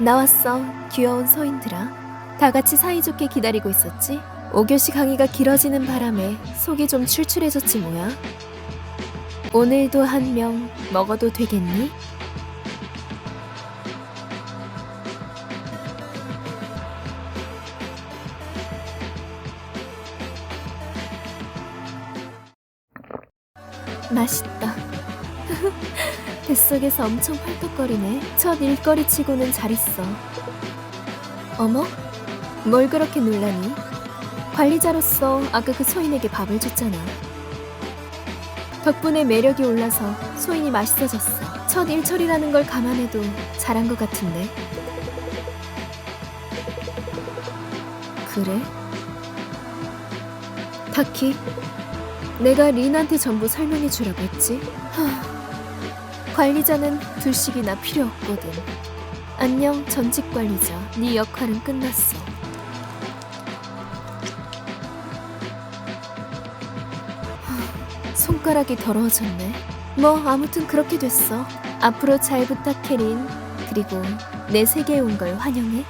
나왔어, 귀여운 소인들아. 다 같이 사이좋게 기다리고 있었지? 5교시 강의가 길어지는 바람에 속이 좀 출출해졌지 뭐야. 오늘도 한 명 먹어도 되겠니? 맛있다. 뱃속에서 엄청 팔떡거리네. 첫 일거리 치고는 잘 있어. 어머? 뭘 그렇게 놀라니? 관리자로서 아까 그 소인에게 밥을 줬잖아. 덕분에 매력이 올라서 소인이 맛있어졌어. 첫 일처리라는 걸 감안해도 잘한 것 같은데. 그래? 타키, 내가 린한테 전부 설명해 주라고 했지. 하, 관리자는 둘씩이나 필요 없거든. 안녕 전직 관리자. 네 역할은 끝났어. 하, 손가락이 더러워졌네. 뭐 아무튼 그렇게 됐어. 앞으로 잘 부탁해 린. 그리고 내 세계에 온 걸 환영해.